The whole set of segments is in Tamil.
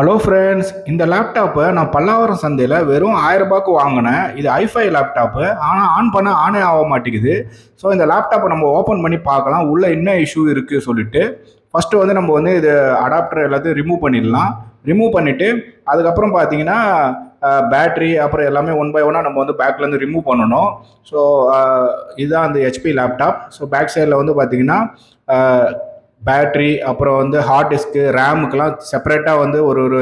ஹலோ ஃப்ரெண்ட்ஸ் இந்த லேப்டாப்பை நான் பல்லாவரம் சந்தையில் வெறும் ஆயிரம் ரூபாய்க்கு வாங்கினேன். இது ஐஃபை லேப்டாப்பு ஆனால் ஆன் பண்ண ஆனே ஆக மாட்டேங்குது. ஸோ இந்த லேப்டாப்பை நம்ம ஓப்பன் பண்ணி பார்க்கலாம். உள்ளே என்ன இஷ்யூ இருக்குது சொல்லிட்டு. ஃபஸ்ட்டு வந்து நம்ம வந்து இது அடாப்டர் எல்லாத்தையும் ரிமூவ் பண்ணிடலாம். ரிமூவ் பண்ணிவிட்டு அதுக்கப்புறம் பார்த்தீங்கன்னா பேட்ரி அப்புறம் எல்லாமே ஒன் பை ஒன்னாக நம்ம வந்து பேக்லேருந்து ரிமூவ் பண்ணணும். ஸோ இதுதான் அந்த ஹெச்பி லேப்டாப் ஸோ பேக் சைடில் வந்து பார்த்தீங்கன்னா பேட்ரி அப்புறம் வந்து ஹார்ட் டிஸ்க்கு ரேமுக்கெல்லாம் செப்பரேட்டாக வந்து ஒரு ஒரு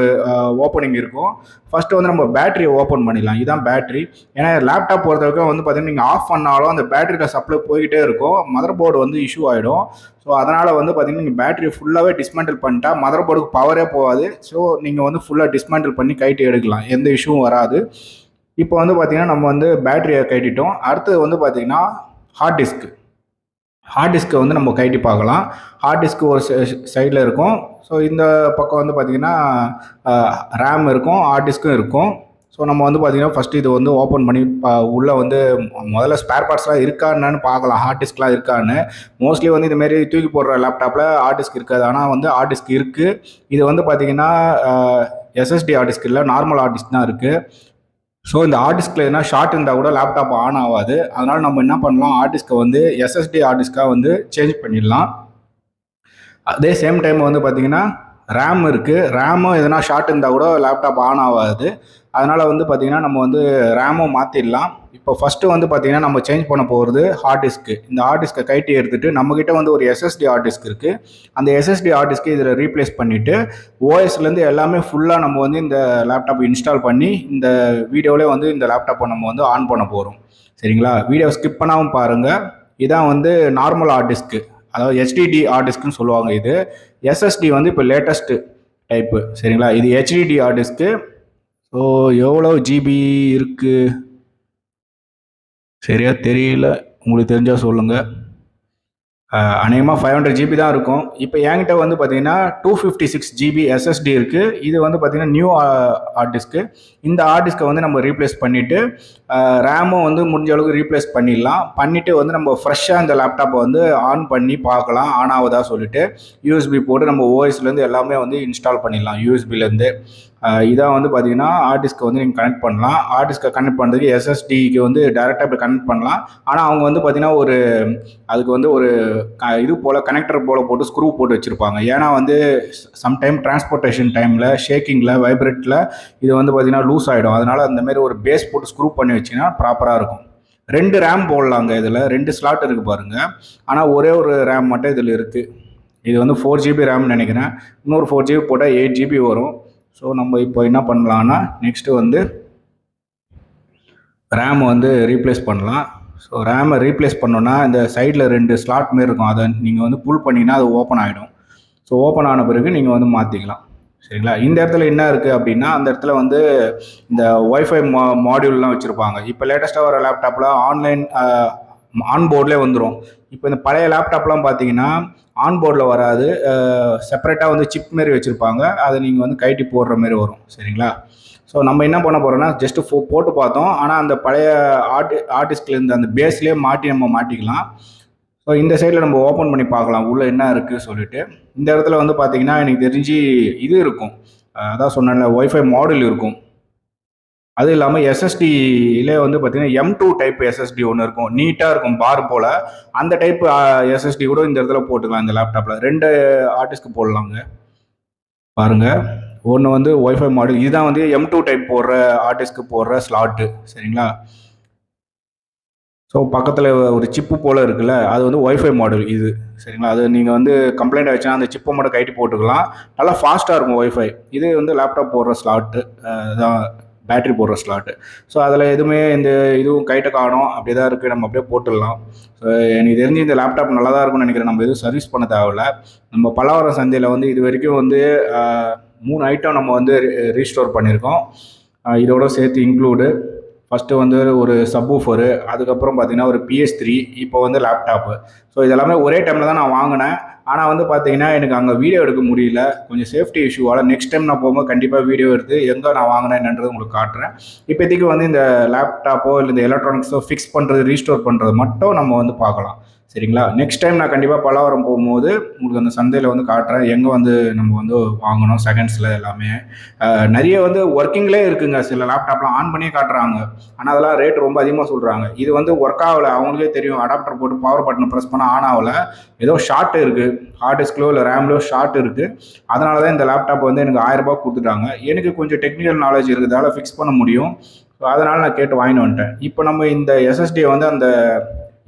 ஓப்பனிங் இருக்கும். ஃபஸ்ட்டு வந்து நம்ம பேட்டரியை ஓப்பன் பண்ணிடலாம். இதுதான் பேட்டரி ஏன்னா லேப்டாப் பொறுத்த வரைக்கும் வந்து பார்த்தீங்கன்னா நீங்கள் ஆஃப் பண்ணாலும் அந்த பேட்டரியில் சப்ளை போய்கிட்டே இருக்கும். மதர் போர்டு வந்து இஷ்யூ ஆகிடும் ஸோ அதனால் வந்து பார்த்தீங்கன்னா நீங்கள் பேட்டரி ஃபுல்லாகவே டிஸ்மேண்டில் பண்ணிட்டா மதர் போர்டுக்கு பவரே போகாது. ஸோ நீங்கள் வந்து ஃபுல்லாக டிஸ்மேண்டில் பண்ணி கைட்டு எடுக்கலாம். எந்த இஷ்யூவும் வராது. இப்போ வந்து பார்த்தீங்கன்னா நம்ம வந்து பேட்டரியை கட்டிட்டோம். அடுத்தது வந்து பார்த்தீங்கன்னா ஹார்ட் டிஸ்க்கு ஹார்ட் டிஸ்க்கை வந்து நம்ம கைட்டி பார்க்கலாம். ஹார்ட் டிஸ்க் ஒரு சைடில் இருக்கும். ஸோ இந்த பக்கம் வந்து பார்த்திங்கன்னா ரேம் இருக்கும் ஹார்ட் டிஸ்க்கும் இருக்கும். ஸோ நம்ம வந்து பார்த்திங்கன்னா ஃபஸ்ட்டு இது வந்து ஓப்பன் பண்ணி உள்ளே வந்து முதல்ல ஸ்பேர் பார்ட்ஸ்லாம் இருக்கான்னு பார்க்கலாம். ஹார்ட் டிஸ்க்லாம் இருக்கான்னு. மோஸ்ட்லி வந்து இதுமாரி தூக்கி போடுற லேப்டாப்பில் ஹார்ட் டிஸ்க் இருக்காது. ஆனால் வந்து ஹார்ட் டிஸ்க் இருக்குது இது வந்து பார்த்திங்கன்னா எஸ்எஸ்டி ஹார்ட் டிஸ்க் இல்லை நார்மல் ஹார்ட் டிஸ்க் தான் இருக்குது ஸோ இந்த ஹார்ட் டிஸ்கில் எதுனா ஷார்ட் இருந்தால் கூட லேப்டாப் ஆன் ஆகாது. அதனால் நம்ம என்ன பண்ணலாம்? ஹார்ட் வந்து எஸ்எஸ்டி ஹார்ட் வந்து சேஞ்ச் பண்ணிடலாம். அதே சேம் டைம் வந்து பார்த்திங்கன்னா ரேம் இருக்குது ரேமும் எதனா ஷார்ட் இருந்தால் கூட லேப்டாப் ஆன் ஆகாது. அதனால் வந்து பார்த்திங்கன்னா நம்ம வந்து ரேமும் மாற்றிடலாம் இப்போ ஃபஸ்ட்டு வந்து பார்த்திங்கன்னா நம்ம சேஞ்ச் பண்ண போகிறது ஹார்ட் டிஸ்க்கு இந்த ஹார்ட் டிஸ்க்கை கைட்டி எடுத்துகிட்டு நம்மக்கிட்ட வந்து ஒரு எஸ்எஸ்டி ஹார்ட் டிஸ்க் இருக்குது அந்த எஸ்எஸ்டி ஹார்ட் டிஸ்க்கு இதில் ரீப்ளேஸ் பண்ணிவிட்டு ஓஎஸ்லேருந்து எல்லாமே ஃபுல்லாக நம்ம வந்து இந்த லேப்டாப் இன்ஸ்டால் பண்ணி இந்த வீடியோவிலே வந்து இந்த லேப்டாப்பை நம்ம வந்து ஆன் பண்ண போகிறோம் சரிங்களா? வீடியோ ஸ்கிப் பண்ணாமல் பாருங்கள் இதான் வந்து நார்மல் ஹார்ட் டிஸ்க்கு அதாவது ஹெச்டிடி ஹார்ட் டிஸ்க்குன்னு சொல்லுவாங்க இது. எஸ்எஸ்டி வந்து இப்போ லேட்டஸ்ட்டு டைப்பு சரிங்களா? இது ஹெச்டிடி ஹார்ட் டிஸ்க்கு ஸோ எவ்வளோ ஜிபி இருக்குது சரியாக தெரியல. உங்களுக்கு தெரிஞ்சால் சொல்லுங்கள் அநேகமாக ஃபைவ் ஹண்ட்ரட் ஜிபி தான் இருக்கும். இப்போ என்கிட்ட வந்து பார்த்தீங்கன்னா two fifty six GB SSD இருக்குது இது வந்து பார்த்தீங்கன்னா நியூ ஹார்ட் டிஸ்க்கு இந்த ஹார்ட் டிஸ்க்கை வந்து நம்ம ரீப்ளேஸ் பண்ணிவிட்டு ரேமும் வந்து முடிஞ்ச அளவுக்கு ரீப்ளேஸ் பண்ணிடலாம். பண்ணிவிட்டு வந்து நம்ம ஃப்ரெஷ்ஷாக இந்த லேப்டாப்பை வந்து ஆன் பண்ணி பார்க்கலாம். ஆன் ஆகுதா சொல்லிட்டு யூஎஸ்பி போட்டு நம்ம ஓஎஸ்லேருந்து எல்லாமே வந்து இன்ஸ்டால் பண்ணிடலாம். யூஎஸ்பிலேருந்து இதான் வந்து பார்த்தீங்கன்னா ஹார்ட் டிஸ்க்கை வந்து நீங்கள் கனெக்ட் பண்ணலாம். ஹார்ட் டிஸ்க்கை கனெக்ட் பண்ணுறதுக்கு எஸ்எஸ்டிக்கு வந்து டேரெக்டாக இப்போ கனெக்ட் பண்ணலாம். ஆனால் அவங்க வந்து பார்த்தீங்கன்னா ஒரு அதுக்கு வந்து ஒரு இது போல் கனெக்டர் போல் போட்டு ஸ்க்ரூ போட்டு வச்சுருப்பாங்க. ஏன்னா வந்து சம்டைம் டிரான்ஸ்போர்ட்டேஷன் டைமில் ஷேக்கிங்கில் வைப்ரேட்டில் இது வந்து பார்த்திங்கன்னா லூஸ் ஆகிடும் அதனால் அந்தமாரி ஒரு பேஸ் போட்டு ஸ்க்ரூ பண்ணி வச்சிங்கன்னா ப்ராப்பராக இருக்கும். ரெண்டு ரேம் போடலாங்க இதில். ரெண்டு ஸ்லாட் இருக்குது பாருங்கள் ஆனால் ஒரே ஒரு ரேம் மட்டும் இதில் இருக்குது இது வந்து ஃபோர் ஜிபி ரேம்னு நினைக்கிறேன். இன்னொரு ஃபோர் ஜிபி போட்டால் எயிட் ஜிபி வரும். ஸோ நம்ம இப்போ என்ன பண்ணலான்னா நெக்ஸ்ட்டு வந்து ரேம் வந்து ரீப்ளேஸ் பண்ணலாம். ஸோ ரேமை ரீப்ளேஸ் பண்ணோன்னா இந்த சைடில் ரெண்டு ஸ்லாட் மாரி இருக்கும். அதை நீங்கள் வந்து புல் பண்ணிங்கன்னா அது ஓப்பன் ஆகிடும் ஸோ ஓப்பன் ஆன பிறகு நீங்கள் வந்து மாற்றிக்கலாம் சரிங்களா? இந்த இடத்துல என்ன இருக்குது அப்படின்னா அந்த இடத்துல வந்து இந்த ஒய்ஃபை மா மாடியூல்லாம் வச்சுருப்பாங்க. இப்போ லேட்டஸ்ட்டாக வர லேப்டாப்பில் ஆன்லைன் ஆன் வந்துடும் இப்போ இந்த பழைய லேப்டாப்லாம் பார்த்தீங்கன்னா ஆன் போர்டில் வராது. செப்பரேட்டாக வந்து சிப் மாரி வச்சுருப்பாங்க. அதை நீங்கள் வந்து கைட்டி போடுற மாரி வரும். சரிங்களா? ஸோ நம்ம என்ன பண்ண போகிறோம்னா ஜஸ்ட்டு ஃபோ போட்டு பார்த்தோம். ஆனால் அந்த பழைய ஆர்டி ஆர்டிஸ்ட்லேருந்து அந்த பேஸ்லேயே மாட்டி நம்ம மாட்டிக்கலாம். ஸோ இந்த சைடில் நம்ம ஓப்பன் பண்ணி பார்க்கலாம். உள்ளே என்ன இருக்குது சொல்லிட்டு. இந்த இடத்துல வந்து பார்த்தீங்கன்னா எனக்கு தெரிஞ்சு இது இருக்கும். அதான் சொன்னேன்ல ஒய்ஃபை மாடல் இருக்கும். அது இல்லாமல் எஸ்எஸ்டியிலே வந்து பார்த்தீங்கன்னா எம் டூ டைப் எஸ்எஸ்டி ஒன்று இருக்கும். நீட்டாக இருக்கும் பார் போல். அந்த டைப் எஸ்எஸ்டி கூட இந்த இடத்துல போட்டுக்கலாம் இந்த லேப்டாப்பில் ரெண்டு ஆர்டிஸ்ட்க்கு போடலாங்க. பாருங்கள் ஒன்று வந்து ஒய்ஃபை மாடல் இதுதான் வந்து எம் டூ டைப் போடுற ஆர்டிஸ்க்கு போடுற ஸ்லாட்டு சரிங்களா? ஸோ பக்கத்தில் ஒரு சிப்பு போல் இருக்குல்ல அது வந்து ஒய்ஃபை மாடல் இது சரிங்களா? அது நீங்கள் வந்து கம்ப்ளைண்ட் ஆச்சுன்னா அந்த சிப்பை மட்டும் கைட்டி போட்டுக்கலாம். நல்லா ஃபாஸ்ட்டாக இருக்கும் ஒய்ஃபை இது வந்து லேப்டாப் போடுற ஸ்லாட்டு தான் பேட்ரி போடுற ஸ்லாட்டு ஸோ அதில் எதுவுமே இந்த இதுவும் கைட்டை காணும். அப்படியே தான் இருக்குது நம்ம அப்படியே போட்டுடலாம். ஸோ எனக்கு தெரிஞ்சு இந்த லேப்டாப் நல்லா தான் இருக்கும்னு நினைக்கிறேன். நம்ம எதுவும் சர்வீஸ் பண்ண தேவையில்ல. நம்ம பல்லாவரம் சந்தையில் வந்து இது வரைக்கும் வந்து மூணு ஐட்டம் நம்ம வந்து ரீஸ்டோர் பண்ணியிருக்கோம். இதோட சேர்த்து இன்க்ளூடு ஃபஸ்ட்டு வந்து ஒரு சப்வூஃபரு அதுக்கப்புறம் பார்த்தீங்கன்னா ஒரு பிஎஸ் த்ரீ இப்போ வந்து லேப்டாப்பு ஸோ இதெல்லாமே ஒரே டைமில் தான் நான் வாங்கினேன். ஆனால் வந்து பார்த்தீங்கன்னா எனக்கு அங்கே வீடியோ எடுக்க முடியல. கொஞ்சம் சேஃப்டி இஷ்யூவால் நெக்ஸ்ட் டைம் நான் போகும்போது கண்டிப்பாக வீடியோ எடுத்து எங்கே நான் வாங்கினேன் என்னன்றது உங்களுக்கு காட்டுறேன். இப்போதைக்கு வந்து இந்த லேப்டாப்போ இல்லை இந்த எலக்ட்ரானிக்ஸோ ஃபிக்ஸ் பண்ணுறது ரீஸ்டோர் பண்ணுறது மட்டும் நம்ம வந்து பார்க்கலாம். சரிங்களா? நெக்ஸ்ட் டைம் நான் கண்டிப்பாக பலாவரம் போகும்போது உங்களுக்கு அந்த சந்தையில் வந்து காட்டுறேன். எங்கே வந்து நம்ம வந்து வாங்கணும் செகண்ட்ஸில் எல்லாமே. நிறைய வந்து ஒர்க்கிங்லேயே இருக்குங்க. சில லேப்டாப்லாம் ஆன் பண்ணியே காட்டுறாங்க. ஆனால் அதெல்லாம் ரேட் ரொம்ப அதிகமாக சொல்கிறாங்க இது வந்து ஒர்க் ஆகலை. அவங்களுக்கே தெரியும். அடாப்டர் போட்டு பவர் பட்டன் ப்ரெஸ் பண்ணால் ஆன் ஆகலை. ஏதோ ஷார்ட் இருக்குது ஹார்ட் டிஸ்க்லோ இல்லை ரேம்லோ ஷார்ட் இருக்குது அதனால தான் இந்த லேப்டாப் வந்து எனக்கு ஆயிரரூபா கொடுத்துட்டாங்க. எனக்கு கொஞ்சம் டெக்னிக்கல் நாலேஜ் இருக்கிறதால ஃபிக்ஸ் பண்ண முடியும். ஸோ அதனால் நான் கேட்டு வாங்கிட்டு வந்துட்டேன். இப்போ நம்ம இந்த எஸ்எஸ்டியை வந்து அந்த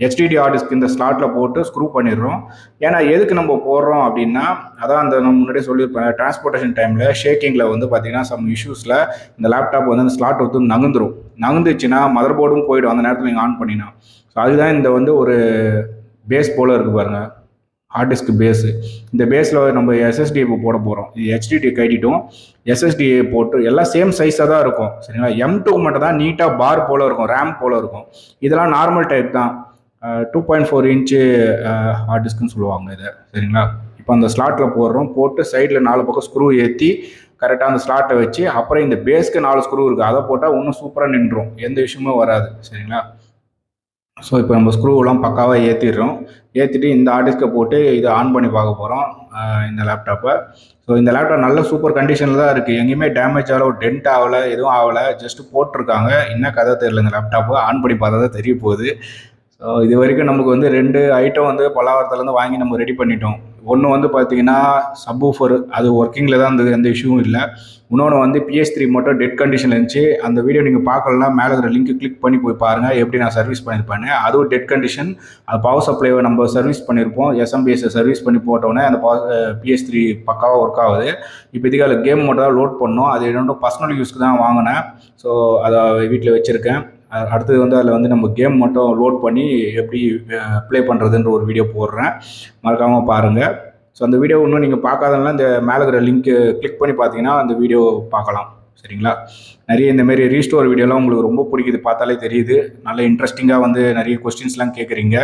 ஹெச்டிடி ஹார்டிஸ்க் இந்த ஸ்லாட்டில் போட்டு ஸ்க்ரூ பண்ணிடுறோம். ஏன்னா எதுக்கு நம்ம போடுறோம் அப்படின்னா அதான் அந்த நான் முன்னாடியே சொல்லியிருப்பேன் டிரான்ஸ்போர்ட்டேஷன் டைமில் ஷேக்கிங்கில் வந்து பார்த்தீங்கன்னா சம் இஷ்யூஸில் இந்த லேப்டாப் வந்து அந்த ஸ்லாட் வந்து நகர்ந்துரும். நகர்ந்துச்சுன்னா மதர் போர்டும் போயிடும். அந்த நேரத்தில் நீங்கள் ஆன் பண்ணினா. ஸோ அதுதான் இந்த வந்து ஒரு பேஸ் போல் இருக்குது பாருங்கள் ஹார்ட் டிஸ்க் பேஸு இந்த பேஸில் நம்ம எஸ்எஸ்டி இப்போ போட போகிறோம் இது ஹெச்டிடி கட்டிட்டோம் எஸ்எஸ்டி போட்டு எல்லாம் சேம் சைஸாக தான் இருக்கும். சரிங்களா? எம் டூ மட்டும் தான் நீட்டாக பார் போல் இருக்கும் ரேம் போல் இருக்கும். இதெல்லாம் நார்மல் டைப் தான். Two point four inch hard டிஸ்க்னு சொல்லுவாங்க இதை. சரிங்களா? இப்போ அந்த ஸ்லாட்டில் போடுறோம். போட்டு சைடில் நாலு பக்கம் ஸ்க்ரூ ஏற்றி கரெக்டாக அந்த ஸ்லாட்டை வச்சு அப்புறம் இந்த பேஸ்க்கு நாலு ஸ்க்ரூ இருக்குது அதை போட்டால் இன்னும் சூப்பராக நின்றும். எந்த விஷயமும் வராது. சரிங்களா? ஸோ இப்போ நம்ம ஸ்க்ரூவெல்லாம் பக்காவாக ஏற்றிடுறோம் ஏற்றிட்டு இந்த ஆர்டிஸ்க்கை போட்டு இதை ஆன் பண்ணி பார்க்க போகிறோம் uh, இந்த லேப்டாப்பை ஸோ இந்த லேப்டாப் நல்ல சூப்பர் கண்டிஷனில் தான் இருக்குது எங்கேயுமே டேமேஜ் ஆகலை ஒரு டென்ட் ஆகலை எதுவும் ஆகலை. ஜஸ்ட்டு போட்டிருக்காங்க. என்ன கதை தெரியல இந்த லேப்டாப்பு ஆன் பண்ணி பார்த்தா தான் தெரிய போகுது. இது வரைக்கும் நமக்கு வந்து ரெண்டு ஐட்டம் வந்து பலாவரத்துலேருந்து வாங்கி நம்ம ரெடி பண்ணிட்டோம். ஒன்று வந்து பார்த்தீங்கன்னா சப்வூஃபர் அது ஒர்க்கிங்கில் தான் இருந்தது எந்த இஷ்யூவும் இல்லை. இன்னொன்று வந்து பிஎஸ் த்ரீ மட்டும் டெட் கண்டிஷனில் இருந்துச்சு. அந்த வீடியோ நீங்கள் பார்க்கலன்னா மேலே இருக்கிற லிங்க் கிளிக் பண்ணி போய் பாருங்கள் எப்படி நான் சர்வீஸ் பண்ணியிருப்பேன்னு அதுவும் டெட் கண்டிஷன் அது பவர் சப்ளைவை நம்ம சர்வீஸ் பண்ணியிருப்போம் எஸ்எம்பிஎஸ்ஸை சர்வீஸ் பண்ணி போட்டோன்னே அந்த பிஎஸ் த்ரீ பக்காவாக ஒர்க் ஆகுது. இப்போதைக்கு அதில் கேம் மட்டும் தான் லோட் பண்ணோம். அது என்னோட பர்சனல் யூஸ்க்கு தான் வாங்கினேன். ஸோ அதை வீட்டில் வச்சுருக்கேன். அடுத்தது வந்து அதில் வந்து நம்ம கேம் மட்டும் லோட் பண்ணி எப்படி ப்ளே பண்ணுறதுன்ற ஒரு வீடியோ போடுறேன். மறக்காமல் பாருங்கள் ஸோ அந்த வீடியோ இன்னும் நீங்கள் பார்க்காதனால இந்த மேலே இருக்கிற லிங்க்கு கிளிக் பண்ணி பார்த்தீங்கன்னா அந்த வீடியோ பார்க்கலாம். சரிங்களா? நிறைய இந்த மாதிரி ரீஸ்டோர் வீடியோலாம் உங்களுக்கு ரொம்ப பிடிக்குது பார்த்தாலே தெரியுது. நல்ல இன்ட்ரெஸ்டிங்காக வந்து நிறைய கொஸ்டின்ஸ்லாம் கேட்குறீங்க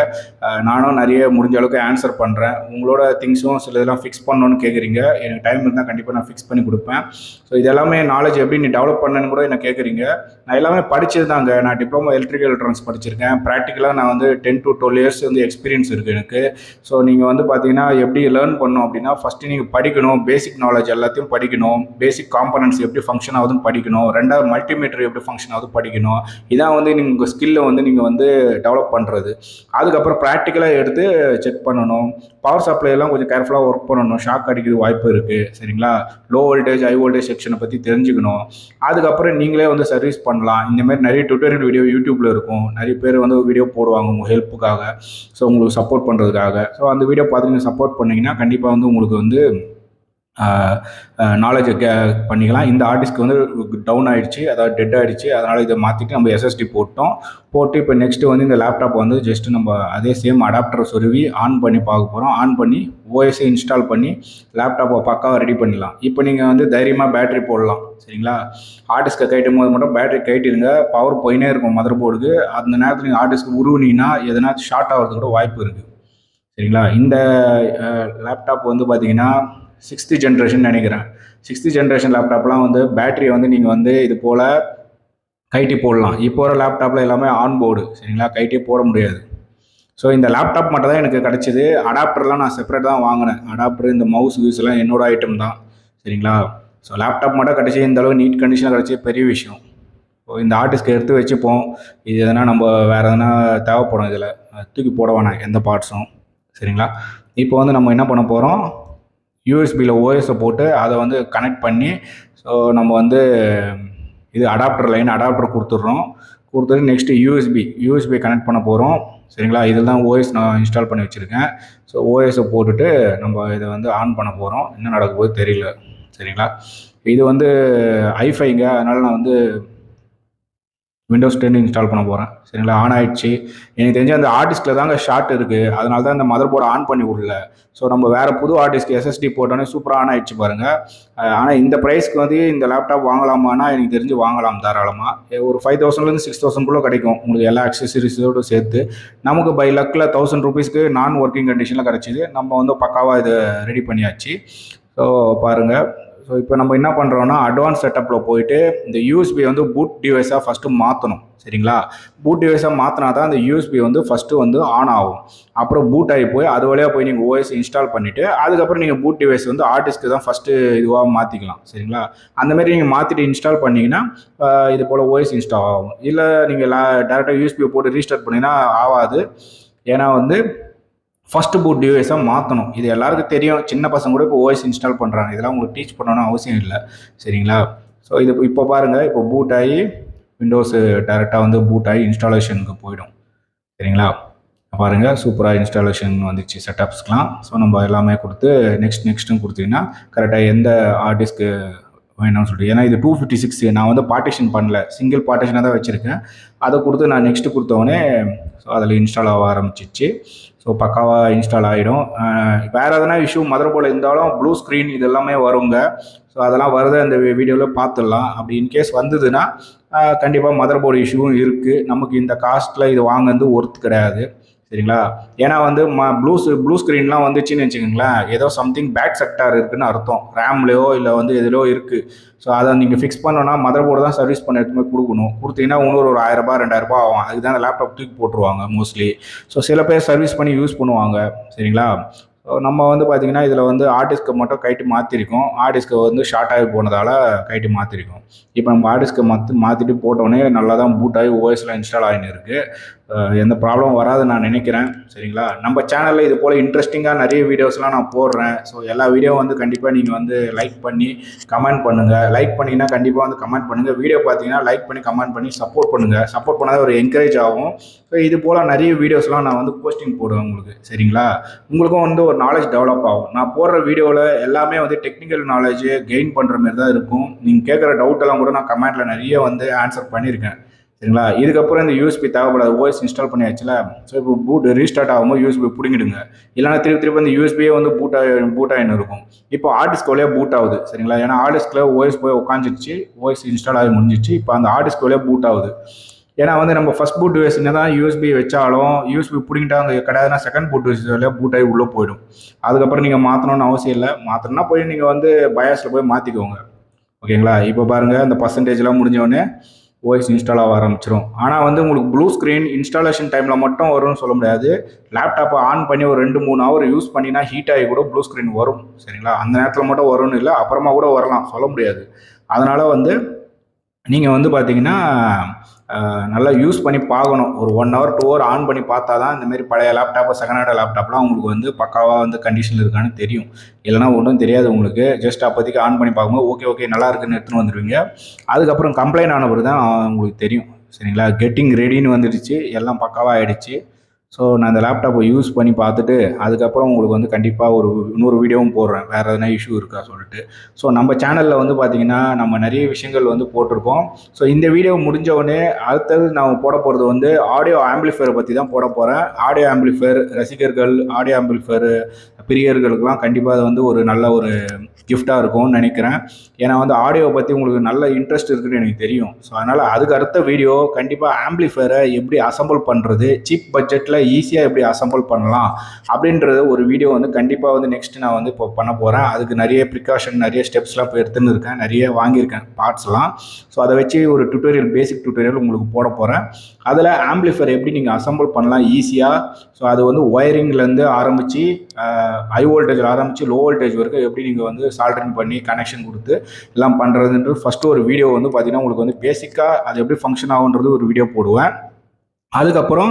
நானும் நிறைய முடிஞ்ச அளவுக்கு ஆன்சர் பண்ணுறேன் உங்களோட திங்ஸும் சில இதெல்லாம் ஃபிக்ஸ் பண்ணணும்னு கேட்குறீங்க எனக்கு டைம் இருந்தால் கண்டிப்பாக நான் ஃபிக்ஸ் பண்ணி கொடுப்பேன். ஸோ இது எல்லாமே நாலேஜ் எப்படி நீ டெவலப் பண்ணனு கூட என்ன கேட்குறீங்க நான் எல்லாமே படிச்சது தாங்க. நான் டிப்ளமோ எலக்ட்ரிக்கல் எலக்ட்ரானிக்ஸ் படிச்சிருக்கேன். ப்ராக்டிக்கலாக நான் வந்து டென் டு டுவெல் இயர்ஸ் வந்து எக்ஸ்பீரியன்ஸ் இருக்குது எனக்கு. ஸோ நீங்கள் வந்து பார்த்தீங்கன்னா எப்படி லேர்ன் பண்ணணும் அப்படின்னா ஃபஸ்ட்டு நீங்கள் படிக்கணும். பேசிக் நாலேஜ் எல்லாத்தையும் படிக்கணும். பேசிக் காம்பனன்ட்ஸ் எப்படி ஃபங்க்ஷன் ஆகுதுன்னு படிக்கணும். ரெண்டாவது மல்டிமீட்டர் எப்படி ஃபங்க்ஷன் ஆகுது படிக்கணும். இதான் வந்து நீங்கள் உங்கள் ஸ்கில்லை வந்து நீங்கள் வந்து டெவலப் பண்ணுறது அதுக்கப்புறம் ப்ராக்டிக்கலாக எடுத்து செக் பண்ணணும். பவர் சப்ளை எல்லாம் கொஞ்சம் கேர்ஃபுல்லாக ஒர்க் பண்ணணும். ஷாக் அடிக்கிறது வாய்ப்பு இருக்குது சரிங்களா? லோ வோல்டேஜ் ஹை வோல்டேஜ் செக்ஷனை பற்றி தெரிஞ்சுக்கணும். அதுக்கப்புறம் நீங்களே வந்து சர்வீஸ் பண்ணலாம். இந்தமாதிரி நிறைய டுட்டோரியல் வீடியோ யூடியூப்பில் இருக்கும். நிறைய பேர் வந்து வீடியோ போடுவாங்க உங்கள் ஹெல்ப்புக்காக ஸோ உங்களுக்கு சப்போர்ட் பண்ணுறதுக்காக ஸோ அந்த வீடியோ பார்த்து நீங்கள் சப்போர்ட் பண்ணிங்கன்னா கண்டிப்பாக வந்து உங்களுக்கு வந்து நாலேஜை கே பண்ணிக்கலாம். இந்த ஆர்டிஸ்க்கு வந்து டவுன் ஆகிடுச்சி அதாவது டெட் ஆகிடுச்சி அதனால் இதை மாற்றிட்டு நம்ம எஸ்எஸ்டி போட்டோம். போட்டு இப்போ நெக்ஸ்ட்டு வந்து இந்த லேப்டாப் வந்து ஜஸ்ட்டு நம்ம அதே சேம் அடாப்டரை சொருவி ஆன் பண்ணி பார்க்க போகிறோம் ஆன் பண்ணி ஓஎஸ்ஐ இன்ஸ்டால் பண்ணி லேப்டாப்பை பக்காவாக ரெடி பண்ணிடலாம். இப்போ நீங்கள் வந்து தைரியமாக பேட்டரி போடலாம் சரிங்களா? ஆர்டிஸ்க்கை கைட்டும் போது மட்டும் பேட்டரி கட்டிடுங்க பவர் போயினே இருக்கும் மதர் போர்டுக்கு அந்த நேரத்தில் நீங்கள் ஹார்ட் உருவினீங்கன்னா எதனா ஷார்ட் ஆகிறதுக்கு கூட வாய்ப்பு இருக்குது சரிங்களா? இந்த லேப்டாப் வந்து பார்த்தீங்கன்னா சிக்ஸ்த்து ஜென்ரேஷன் நினைக்கிறேன். சிக்ஸ்த்து ஜென்ரேஷன் லேப்டாப்லாம் வந்து பேட்டரியை வந்து நீங்கள் வந்து இது போல் கைட்டி போடலாம். இப்போ வர லேப்டாப்பில் எல்லாமே ஆன் போர்டு சரிங்களா? கைட்டி போட முடியாது. ஸோ இந்த லேப்டாப் மட்டும் தான் எனக்கு கிடச்சிது. அடாப்டர்லாம் நான் செப்பரேட் தான் வாங்கினேன். அடாப்டர் இந்த மவுஸ் யூஸ் எல்லாம் என்னோட ஐட்டம் தான் சரிங்களா? ஸோ லேப்டாப் மட்டும் கிடச்சி இந்த அளவு நீட் கண்டிஷனில் கிடச்சி பெரிய விஷயம். ஸோ இந்த ஆர்டிஸ்க்கு எடுத்து வச்சுப்போம். இது எதனா நம்ம வேறு எதனா தேவைப்படும் இதில். தூக்கி போட வேணாம் எந்த பார்ட்ஸும் சரிங்களா? இப்போ வந்து நம்ம என்ன பண்ண போகிறோம் யூஎஸ்பியில் ஓஎஸை போட்டு அதை வந்து கனெக்ட் பண்ணி ஸோ நம்ம வந்து இது அடாப்டர் லைன் அடாப்டர் கொடுத்துட்றோம். கொடுத்துட்டு நெக்ஸ்ட்டு யூஎஸ்பி யூஎஸ்பி கனெக்ட் பண்ண போகிறோம் சரிங்களா? இதில் தான் ஓஎஸ் நான் இன்ஸ்டால் பண்ணி வச்சுருக்கேன். ஸோ ஓஎஸை போட்டுட்டு நம்ம இதை வந்து ஆன் பண்ண போகிறோம் என்ன நடக்க போது தெரியல. சரிங்களா? இது வந்து ஐஃபைங்க அதனால் நான் வந்து விண்டோஸ் டென் இன்ஸ்டால் பண்ண போகிறேன் சரிங்களா? ஆன் ஆயிடுச்சு. எனக்கு தெரிஞ்ச அந்த ஆர்டிஸ்ட்டில் தாங்க ஷார்ட் இருக்குது அதனால தான் இந்த மதர் போர்டு ஆன் பண்ணி விடல. ஸோ நம்ம வேறு புது ஆர்டிஸ்க்கு எஸ்எஸ்டி போட்டோன்னே சூப்பராக ஆன் ஆயிடுச்சு பாருங்கள் ஆனால் இந்த ப்ரைஸ்க்கு வந்து இந்த லேப்டாப் வாங்கலாமான்னா எனக்கு தெரிஞ்சு வாங்கலாம் தாராளமாக ஒரு ஃபைவ் தௌசண்ட்லேருந்து சிக்ஸ் தௌசண்ட்குள்ளே கிடைக்கும். உங்களுக்கு எல்லா அக்சசரிஸோடு சேர்த்து. நமக்கு பை லக்கில் தௌசண்ட் ருபீஸ்க்கு நான் ஒர்க்கிங் கண்டிஷனில் கிடச்சிது. நம்ம வந்து பக்காவாக இதை ரெடி பண்ணியாச்சு. ஸோ பாருங்கள் ஸோ இப்போ நம்ம என்ன பண்ணுறோன்னா அட்வான்ஸ் செட்டப்பில் போயிட்டு இந்த யூஎஸ்பி வந்து பூட் டிவைஸாக ஃபஸ்ட்டு மாற்றணும் சரிங்களா? பூட் டிவைஸாக மாற்றினா தான் அந்த யூஎஸ்பி வந்து ஃபஸ்ட்டு வந்து ஆன் ஆகும். அப்புறம் பூட் ஆகி போய் அது வழியாக போய் நீங்கள் ஓஎஸ் இன்ஸ்டால் பண்ணிவிட்டு அதுக்கப்புறம் நீங்கள் பூட் டிவைஸ் வந்து ஆர்டிஸ்க்கு தான் ஃபஸ்ட்டு இதுவாக மாற்றிக்கலாம் சரிங்களா? அந்தமாரி நீங்கள் மாற்றிட்டு இன்ஸ்டால் பண்ணிங்கன்னா இது போல் ஓஎஸ் இன்ஸ்டால் ஆகும். இல்லை நீங்கள் டேரெக்டாக யூஎஸ்பியை போட்டு ரீஸ்டார்ட் பண்ணிங்கன்னா ஆகாது. ஏன்னா வந்து ஃபஸ்ட்டு பூட் டிவைஸாக மாற்றணும் இது எல்லாருக்கும் தெரியும். சின்ன பசங்க கூட இப்போ ஓஎஸ் இன்ஸ்டால் பண்ணுறாங்க இதெல்லாம் உங்களுக்கு டீச் பண்ணணும் அவசியம் இல்லை. சரிங்களா? ஸோ இது இப்போ பாருங்கள் இப்போ பூட் ஆகி விண்டோஸு டேரெக்டாக வந்து பூட் ஆகி இன்ஸ்டாலேஷனுக்கு போயிடும். சரிங்களா? பாருங்கள் சூப்பராக இன்ஸ்டாலேஷன் வந்துச்சு. செட்டப்ஸ்க்கெலாம் ஸோ நம்ம எல்லாமே கொடுத்து நெக்ஸ்ட் நெக்ஸ்ட்டும் கொடுத்தீங்கன்னா கரெக்டாக எந்த ஆர்டிஸ்க்கு வேணும்னு சொல்லிட்டு. ஏன்னா இது டூ ஃபிஃப்டி சிக்ஸ் நான் வந்து பார்ட்டிஷன் பண்ணல. சிங்கிள் பார்ட்டிஷனாக தான் வச்சுருக்கேன். அதை கொடுத்து நான் நெக்ஸ்ட்டு கொடுத்தவொடனே ஸோ அதில் இன்ஸ்டால் ஆக ஆரம்பிச்சிச்சு. ஸோ பக்காவாக இன்ஸ்டால் ஆகிடும் வேறு எதனா இஷ்யூ மதர் போல் இருந்தாலும் ப்ளூ ஸ்க்ரீன் இது எல்லாமே வருங்க. ஸோ அதெல்லாம் வருது. அந்த வீடியோவில் பார்த்துடலாம். அப்படி இன்கேஸ் வந்ததுன்னா கண்டிப்பாக மதர் போர்டு இஷ்யூவும் இருக்குது நமக்கு இந்த காஸ்ட்டில் இது வாங்குறது ஒர்த் கிடையாது. சரிங்களா? ஏன்னா வந்து ம ப்ளூ ப்ளூ ஸ்க்ரீன்லாம் வந்துச்சுன்னு வச்சுக்கோங்களேன் ஏதோ சம்திங் பேக் செக்டார் இருக்குன்னு அர்த்தம். ரேம்லையோ இல்லை வந்து எதிலோ இருக்குது ஸோ அதை நீங்கள் ஃபிக்ஸ் பண்ணோன்னா மதர் போர்டு தான் சர்வீஸ் பண்ண எடுத்து கொடுக்கணும். கொடுத்தீங்கன்னா இன்னொரு ஒரு ஆயிரரூபா ரெண்டாயிரரூபா ஆகும். அதுக்கு தான் லேப்டாப் தூக்கி போட்டுருவாங்க மோஸ்ட்லி ஸோ சில பேர் சர்வீஸ் பண்ணி யூஸ் பண்ணுவாங்க சரிங்களா? நம்ம வந்து பார்த்திங்கன்னா இதில் வந்து ஆர்டிஸ்க்கு மட்டும் கைட்டு மாற்றிருக்கோம் ஆர்டிஸ்க்கு வந்து ஷார்ட் ஆகி போனதால் கைட்டு மாற்றிருக்கோம் இப்போ நம்ம ஆர்டிஸ்க்கு மாற்றி மாற்றிட்டு போட்டோடனே நல்லா தான் பூட் ஆகி ஓஎஸில் இன்ஸ்டால் ஆகின்னு இருக்குது எந்த ப்ராப்ளம் வராதுன்னு நான் நினைக்கிறேன். சரிங்களா? நம்ம சேனலில் இது போல் இன்ட்ரெஸ்டிங்காக நிறைய வீடியோஸ்லாம் நான் போடுறேன். ஸோ எல்லா வீடியோவும் வந்து கண்டிப்பாக நீங்கள் வந்து லைக் பண்ணி கமெண்ட் பண்ணுங்கள் லைக் பண்ணிங்கன்னா கண்டிப்பாக வந்து கமெண்ட் பண்ணுங்கள் வீடியோ பார்த்தீங்கன்னா லைக் பண்ணி கமெண்ட் பண்ணி சப்போர்ட் பண்ணுங்கள் சப்போர்ட் பண்ணால் ஒரு என்கரேஜ் ஆகும். ஸோ இது போல் நிறைய வீடியோஸ்லாம் நான் வந்து போஸ்டிங் போடுவேன் உங்களுக்கு. சரிங்களா? உங்களுக்கும் வந்து ஒரு நாலேஜ் டெவலப் ஆகும். நான் போடுற வீடியோவில் எல்லாமே வந்து டெக்னிக்கல் நாலேஜ் கெயின் பண்ணுற மாதிரி தான் இருக்கும். நீங்கள் கேட்குற டவுட் எல்லாம் கூட நான் கமெண்ட்டில் நிறைய வந்து ஆன்சர் பண்ணியிருக்கேன். சரிங்களா? இதுக்கப்புறம் இந்த யூஎஸ்பி தேவைப்படாது. ஓஎஸ் இன்ஸ்டால் பண்ணியாச்சுல. ஸோ இப்போ பூட் ரீஸ்டார்ட் ஆகும்போது யூஎஸ்பி பிடிங்கிடுங்க. இல்லைனா திருப்பி திருப்பி அந்த யூஎஸ்பியே வந்து பூட் ஆகி பூட் இருக்கும். இப்போ ஆர்டிஸ்க் வழியாக பூட் ஆகுது. சரிங்களா? ஏன்னா ஆர்டிஸ்கில் ஓஎஸ் போய் உட்காந்துருச்சு ஓஎஸ் இன்ஸ்டால் ஆகி முடிஞ்சிச்சு இப்போ அந்த ஆர்டிஸ்க் வழியாக பூட் ஆகுது. ஏன்னா வந்து நம்ம ஃபஸ்ட் பூட் டிவைஸ் என்ன தான் யூஎஸ்பி வச்சாலும் யூஎஸ்பி பிடிங்கிட்டாங்க கிடையாதுன்னா செகண்ட் பூட் டிவைஸ் பூட் ஆகி உள்ளே போயிடும். அதுக்கப்புறம் நீங்கள் மாற்றணும்னு அவசியம் இல்லை. மாற்றணும்னா போய் நீங்கள் வந்து பயாஸில் போய் மாற்றிக்கோங்க ஓகேங்களா? இப்போ பாருங்கள் அந்த பர்சன்டேஜ்லாம் முடிஞ்சவொடனே ஓஎஸ் இன்ஸ்டால் ஆக ஆரம்பிச்சிடும் ஆனால் வந்து உங்களுக்கு ப்ளூ ஸ்க்ரீன் இன்ஸ்டாலேஷன் டைமில் மட்டும் வரும்னு சொல்ல முடியாது. லேப்டாப்பை ஆன் பண்ணி ஒரு ரெண்டு மூணு ஹவர் யூஸ் பண்ணினா ஹீட் ஆகி கூட ப்ளூ ஸ்க்ரீன் வரும். சரிங்களா? அந்த நேரத்தில் மட்டும் வரும்னு இல்லை அப்புறமா கூட வரலாம். சொல்ல முடியாது. அதனால் வந்து நீங்கள் வந்து பார்த்தீங்கன்னா நல்லா யூஸ் பண்ணி பார்க்கணும். ஒரு one hour two hour on பண்ணி பார்த்தா தான் இந்தமாரி பழைய லேப்டாப்பு செகண்ட் ஹேண்ட் லேப்டாப்லாம் உங்களுக்கு வந்து பக்காவாக வந்து கண்டிஷனில் இருக்கான்னு தெரியும். இல்லைனா ஒன்றும் தெரியாது உங்களுக்கு. ஜஸ்ட் அப்போதைக்கு ஆன் பண்ணி பார்க்கும்போது ஓகே ஓகே நல்லா இருக்குன்னு எடுத்துன்னு வந்துடுவீங்க அதுக்கப்புறம் கம்ப்ளைண்ட் ஆன பிறகு தான் உங்களுக்கு தெரியும். சரிங்களா? கெட்டிங் ரெடின்னு வந்துடுச்சு. எல்லாம் பக்காவாக ஆகிடுச்சு ஸோ நான் இந்த லேப்டாப்பை யூஸ் பண்ணி பார்த்துட்டு அதுக்கப்புறம் உங்களுக்கு வந்து கண்டிப்பாக ஒரு இன்னொரு வீடியோவும் போடுறேன். வேறு எதனா இஷ்யூ இருக்கா சொல்லிட்டு. ஸோ நம்ம சேனலில் வந்து பார்த்திங்கன்னா நம்ம நிறைய விஷயங்கள் வந்து போட்டிருக்கோம். ஸோ இந்த வீடியோ முடிஞ்ச உடனே அடுத்தது நான் போட போகிறது வந்து ஆடியோ ஆம்பிளிஃபயரை பற்றி தான் போட போகிறேன் ஆடியோ ஆம்பிளிஃபயர் ரசிகர்கள் ஆடியோ ஆம்பிளிஃபையர் பிரியர்களுக்கெல்லாம் கண்டிப்பாக அது வந்து ஒரு நல்ல ஒரு கிஃப்டாக இருக்கும்னு நினைக்கிறேன். ஏன்னா வந்து ஆடியோவை பற்றி உங்களுக்கு நல்ல இன்ட்ரெஸ்ட் இருக்குன்னு எனக்கு தெரியும். ஸோ அதனால் அதுக்கு அடுத்த வீடியோ கண்டிப்பாக ஆம்பிளிஃபயரை எப்படி அசம்பிள் பண்ணுறது சீப் பட்ஜெட்டில் ஈஸியாக எப்படி அசம்பிள் பண்ணலாம் அப்படின்றது ஒரு வீடியோ வந்து கண்டிப்பாக வந்து நெக்ஸ்ட் நான் வந்து இப்போ பண்ண போகிறேன் அதுக்கு நிறைய ப்ரிகாஷன் நிறைய ஸ்டெப்ஸ்லாம் இப்போ எடுத்துன்னு இருக்கேன். நிறைய வாங்கியிருக்கேன் பார்ட்ஸ்லாம் ஸோ அதை வச்சு ஒரு டுட்டோரியல் பேசிக் டுட்டோரியல் உங்களுக்கு போட போகிறேன் அதில் ஆம்பிளிஃபயர் எப்படி நீங்கள் அசம்பிள் பண்ணலாம் ஈஸியாக ஸோ அது வந்து ஒயரிங்லேருந்து ஆரம்பித்து ஹை வோல்டேஜில் ஆரம்பித்து லோ வோல்டேஜ் வரைக்கும் எப்படி நீங்கள் வந்து சால்டரிங் பண்ணி கனெக்ஷன் கொடுத்து எல்லாம் பண்ணுறதுன்றது ஃபஸ்ட்டு ஒரு வீடியோ வந்து பார்த்தீங்கன்னா உங்களுக்கு வந்து பேசிக்காக அது எப்படி ஃபங்க்ஷன் ஆகுன்றது ஒரு வீடியோ போடுவேன். அதுக்கப்புறம்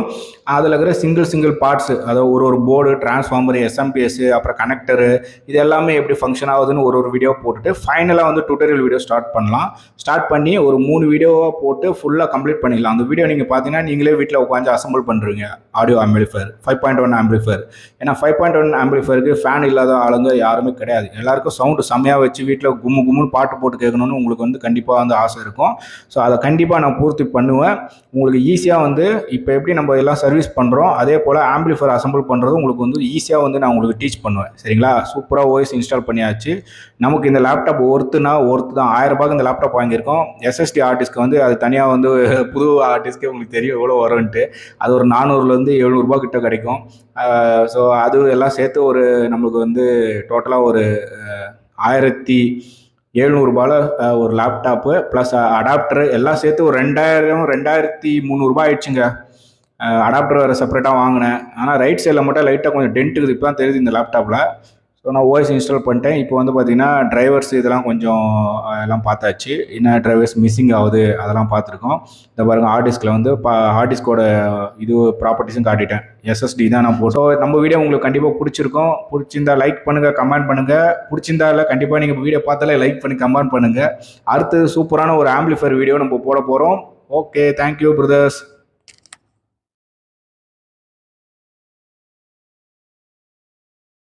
அதில் இருக்கிற சிங்கிள் சிங்கிள் பார்ட்ஸு அதாவது ஒரு ஒரு போர்டு டிரான்ஸ்ஃபார்மர் எஸ்எம்பிஎஸ்ஸு அப்புறம் கனெக்டரு இது எல்லாமே எப்படி ஃபங்க்ஷன் ஆகுதுன்னு ஒரு ஒரு வீடியோ போட்டுட்டு ஃபைனலாக வந்து டுட்டோரியல் வீடியோ ஸ்டார்ட் பண்ணலாம். ஸ்டார்ட் பண்ணி ஒரு மூணு வீடியோவாக போட்டு ஃபுல்லாக கம்ப்ளீட் பண்ணிடலாம். அந்த வீடியோ நீங்கள் பார்த்தீங்கன்னா நீங்களே வீட்டில் உட்காந்து அசம்பிள் பண்ணுறீங்க audio amplifier five point one amplifier ஏன்னா ஃபைவ் பாயிண்ட் ஒன் ஆம்பிளிஃபயருக்கு ஃபேன் இல்லாத ஆளுங்க யாருமே கிடையாது. எல்லாருக்கும் சவுண்டு செம்மையாக வச்சு வீட்டில் கும்மு கும்முன்னு பாட்டு போட்டு கேட்கணும்னு உங்களுக்கு வந்து கண்டிப்பாக வந்து ஆசை இருக்கும். ஸோ அதை கண்டிப்பாக நான் பூர்த்தி பண்ணுவேன். உங்களுக்கு ஈஸியாக வந்து இப்போ எப்படி நம்ம எல்லாம் சர்வீஸ் பண்ணுறோம் அதே போல் ஆம்பிளிஃபயர் அசம்பிள் பண்ணுறது உங்களுக்கு வந்து ஈஸியாக வந்து நான் உங்களுக்கு டீச் பண்ணுவேன். சரிங்களா? சூப்பராக ஓஎஸ் இன்ஸ்டால் பண்ணியாச்சு. நமக்கு இந்த லேப்டாப் ஒர்த்துனா ஒர்த்து தான். ஆயிரம் ரூபாய்க்கு இந்த லேப்டாப் வாங்கியிருக்கோம். எஸ்எஸ்டி ஆர்டிஸ்க்கு வந்து அது தனியாக வந்து புது ஆர்டிஸ்ட்கே உங்களுக்கு தெரியும் எவ்வளோ வரும்ன்ட்டு. அது ஒரு நானூறுலேருந்து எழுநூறுபா கிட்ட கிடைக்கும். ஸோ அது எல்லாம் சேர்த்து ஒரு நம்மளுக்கு வந்து டோட்டலாக ஒரு ஆயிரத்தி எழுநூறுபாவில் ஒரு லேப்டாப்பு ப்ளஸ் அடாப்டர் எல்லாம் சேர்த்து ஒரு ரெண்டாயிரம் ரெண்டாயிரத்தி முந்நூறுபா ஆயிடுச்சுங்க. அடாப்டர் வேறு செப்பரேட்டாக வாங்கினேன். ஆனால் ரைட் சைடில் மட்டும் லைட்டாக கொஞ்சம் டென்ட் இருக்குது. இப்போ தான் தெரியுது இந்த லேப்டாப்பில் ஸோ நான் ஓஎஸ் இன்ஸ்டால் பண்ணிட்டேன். இப்போ வந்து பார்த்தீங்கன்னா டிரைவர்ஸ் இதெல்லாம் கொஞ்சம் எல்லாம் பார்த்தாச்சு. என்ன டிரைவர்ஸ் மிஸ்ஸிங் ஆகுது அதெல்லாம் பார்த்துருக்கோம். இந்த பாருங்கள் ஹார்ட் டிஸ்கில் வந்து ஹார்ட் டிஸ்கோட இது ப்ராப்பர்ட்டிஸும் காட்டிட்டேன். எஸ்எஸ்டி தான் நான் போட்டோம் ஸோ நம்ம வீடியோ உங்களுக்கு கண்டிப்பாக பிடிச்சிருக்கோம். பிடிச்சிருந்தா லைக் பண்ணுங்கள் கமெண்ட் பண்ணுங்கள் பிடிச்சிருந்தா இல்லை கண்டிப்பாக நீங்கள் வீடியோ பார்த்தாலே லைக் பண்ணி கமெண்ட் பண்ணுங்கள் அடுத்து சூப்பரான ஒரு ஆம்பிளிஃபயர் வீடியோ நம்ம போட போகிறோம் ஓகே தேங்க்யூ பிரதர்ஸ்